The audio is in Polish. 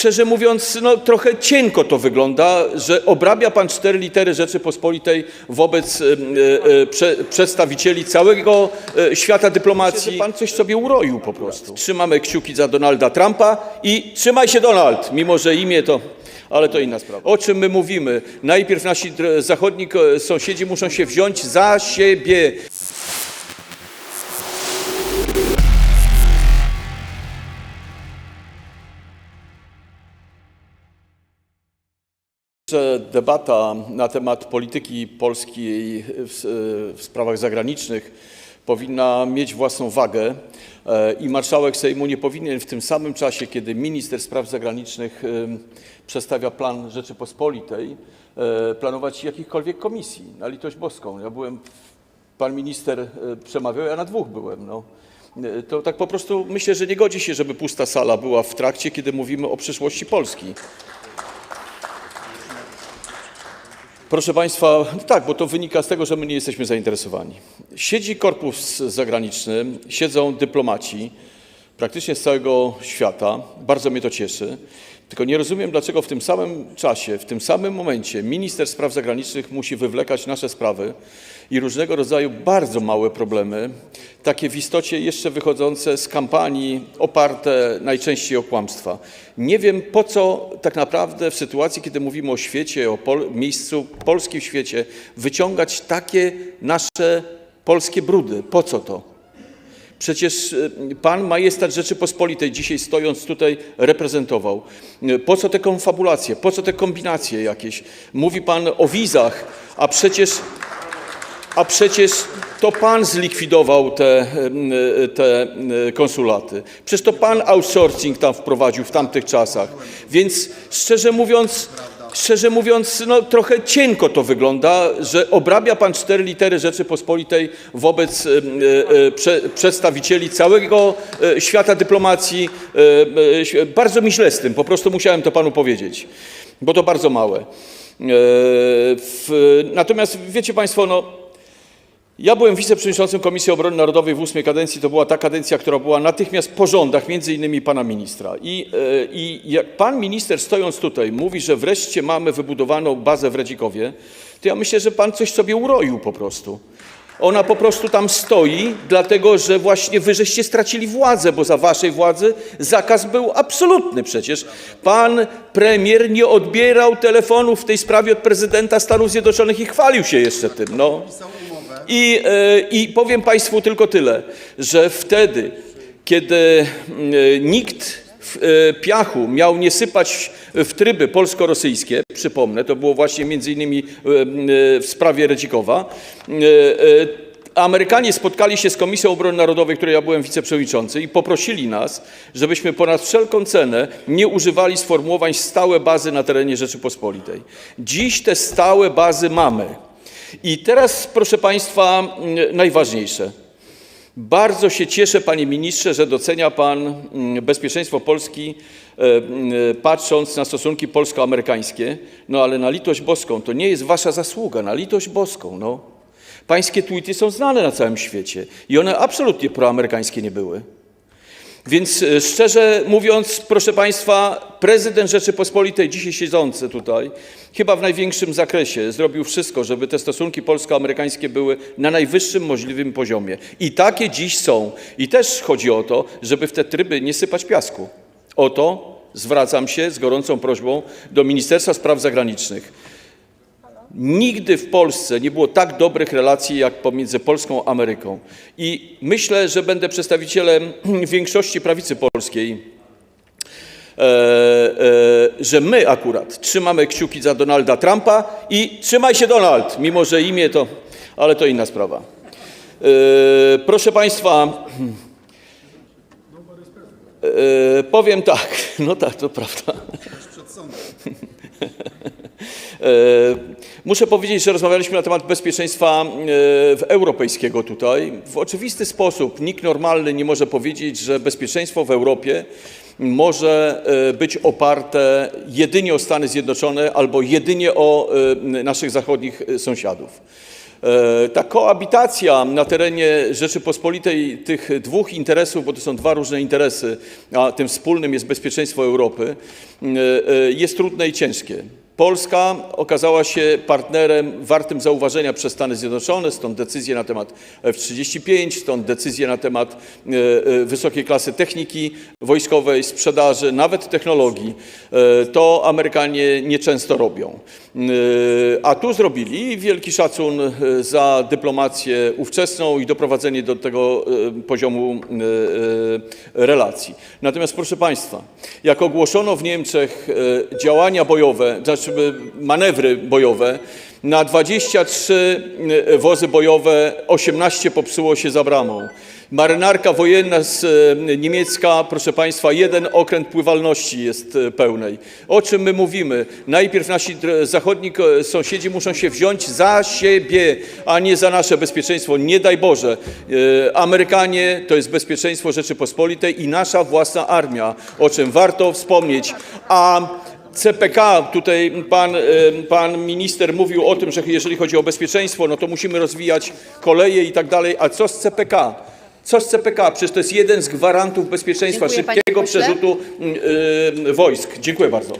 szczerze mówiąc, no, trochę cienko to wygląda, że obrabia pan cztery litery Rzeczypospolitej wobec e, e, prze, przedstawicieli całego e, świata dyplomacji. Pan coś sobie uroił po prostu. Trzymamy kciuki za Donalda Trumpa i trzymaj się Donald, mimo że imię to... Ale to inna sprawa. O czym my mówimy? Najpierw nasi zachodni sąsiedzi muszą się wziąć za siebie. Że debata na temat polityki polskiej w, w sprawach zagranicznych powinna mieć własną wagę e, i marszałek Sejmu nie powinien w tym samym czasie, kiedy minister spraw zagranicznych em, przedstawia plan Rzeczypospolitej, e, planować jakichkolwiek komisji. Na litość boską. Ja byłem, pan minister e, przemawiał, ja na dwóch byłem. No. E, To tak po prostu myślę, że nie godzi się, żeby pusta sala była w trakcie, kiedy mówimy o przyszłości Polski. Proszę Państwa, tak, bo to wynika z tego, że my nie jesteśmy zainteresowani. Siedzi korpus zagraniczny, siedzą dyplomaci praktycznie z całego świata. Bardzo mnie to cieszy. Tylko nie rozumiem, dlaczego w tym samym czasie, w tym samym momencie minister spraw zagranicznych musi wywlekać nasze sprawy i różnego rodzaju bardzo małe problemy, takie w istocie jeszcze wychodzące z kampanii, oparte najczęściej o kłamstwa. Nie wiem po co tak naprawdę w sytuacji, kiedy mówimy o świecie, o pol- miejscu Polski w świecie, wyciągać takie nasze polskie brudy. Po co to? Przecież y, pan majestat Rzeczypospolitej dzisiaj stojąc tutaj reprezentował. Po co te konfabulacje, po co te kombinacje jakieś? Mówi pan o wizach, a przecież, a przecież to pan zlikwidował te, te konsulaty. Przecież to pan outsourcing tam wprowadził w tamtych czasach. Więc szczerze mówiąc, Szczerze mówiąc, no, trochę cienko to wygląda, że obrabia pan cztery litery Rzeczypospolitej wobec e, e, prze, przedstawicieli całego e, świata dyplomacji. Bardzo mi źle z tym, po prostu musiałem to panu powiedzieć, bo to bardzo małe. W, natomiast wiecie państwo, no, ja byłem wiceprzewodniczącym Komisji Obrony Narodowej w ósmej kadencji. To była ta kadencja, która była natychmiast po rządach, między innymi pana ministra. I, e, I jak pan minister stojąc tutaj mówi, że wreszcie mamy wybudowaną bazę w Redzikowie, to ja myślę, że pan coś sobie uroił po prostu. Ona po prostu tam stoi, dlatego że właśnie wy żeście stracili władzę, bo za waszej władzy zakaz był absolutny przecież. Pan premier nie odbierał telefonów w tej sprawie od prezydenta Stanów Zjednoczonych i chwalił się jeszcze tym. No. I, e, I powiem Państwu tylko tyle, że wtedy, kiedy e, nikt e, piachu miał nie sypać w tryby polsko-rosyjskie, przypomnę, to było właśnie między innymi w sprawie Redzikowa, Amerykanie spotkali się z Komisją Obrony Narodowej, której ja byłem wiceprzewodniczący i poprosili nas, żebyśmy ponad wszelką cenę nie używali sformułowań stałe bazy na terenie Rzeczypospolitej. Dziś te stałe bazy mamy. I teraz, proszę Państwa, najważniejsze. Bardzo się cieszę, panie ministrze, że docenia pan bezpieczeństwo Polski, e, mm, patrząc na stosunki polsko-amerykańskie. No ale na litość boską, to nie jest wasza zasługa, na litość boską, no. Pańskie tweety są znane na całym świecie i one absolutnie proamerykańskie nie były. Więc e, szczerze mówiąc, proszę Państwa, prezydent Rzeczypospolitej, dzisiaj siedzący tutaj, chyba w największym zakresie zrobił wszystko, żeby te stosunki polsko-amerykańskie były na najwyższym możliwym poziomie. I takie dziś są. I też chodzi o to, żeby w te tryby nie sypać piasku. O to zwracam się z gorącą prośbą do Ministerstwa Spraw Zagranicznych. Nigdy w Polsce nie było tak dobrych relacji jak pomiędzy Polską a Ameryką. I myślę, że będę przedstawicielem większości prawicy polskiej, e, e, że my akurat trzymamy kciuki za Donalda Trumpa i trzymaj się Donald, mimo że imię to, ale to inna sprawa. E, proszę Państwa, powiem tak, no tak, to prawda. E, Muszę powiedzieć, że rozmawialiśmy na temat bezpieczeństwa e, europejskiego tutaj. W oczywisty sposób nikt normalny nie może powiedzieć, że bezpieczeństwo w Europie może e, być oparte jedynie o Stany Zjednoczone albo jedynie o e, naszych zachodnich e, sąsiadów. E, Ta koabitacja na terenie Rzeczypospolitej tych dwóch interesów, bo to są dwa różne interesy, a tym wspólnym jest bezpieczeństwo Europy, e, e, jest trudne i ciężkie. Polska okazała się partnerem wartym zauważenia przez Stany Zjednoczone, stąd decyzje na temat F-35, stąd decyzje na temat e, e, wysokiej klasy techniki wojskowej, sprzedaży, nawet technologii. E, To Amerykanie nieczęsto robią. A tu zrobili wielki szacun za dyplomację ówczesną i doprowadzenie do tego poziomu relacji. Natomiast proszę Państwa, jak ogłoszono w Niemczech działania bojowe, znaczy manewry bojowe, na 23 e, wozy bojowe 18 popsuło się za bramą. Marynarka wojenna z e, niemiecka, proszę Państwa, jeden okręt pływalności jest e, pełnej. O czym my mówimy? Najpierw nasi zachodni sąsiedzi muszą się wziąć za siebie, a nie za nasze bezpieczeństwo. Nie daj Boże. Amerykanie to jest bezpieczeństwo Rzeczypospolitej i nasza własna armia, o czym warto wspomnieć. A CPK, tutaj pan, e, pan minister mówił o tym, że jeżeli chodzi o bezpieczeństwo, no to musimy rozwijać koleje i tak dalej. A co z CPK? Co z CPK? Przecież to jest jeden z gwarantów bezpieczeństwa, Dziękuję, panie szybkiego pośle. przerzutu y, y, wojsk. Dziękuję bardzo.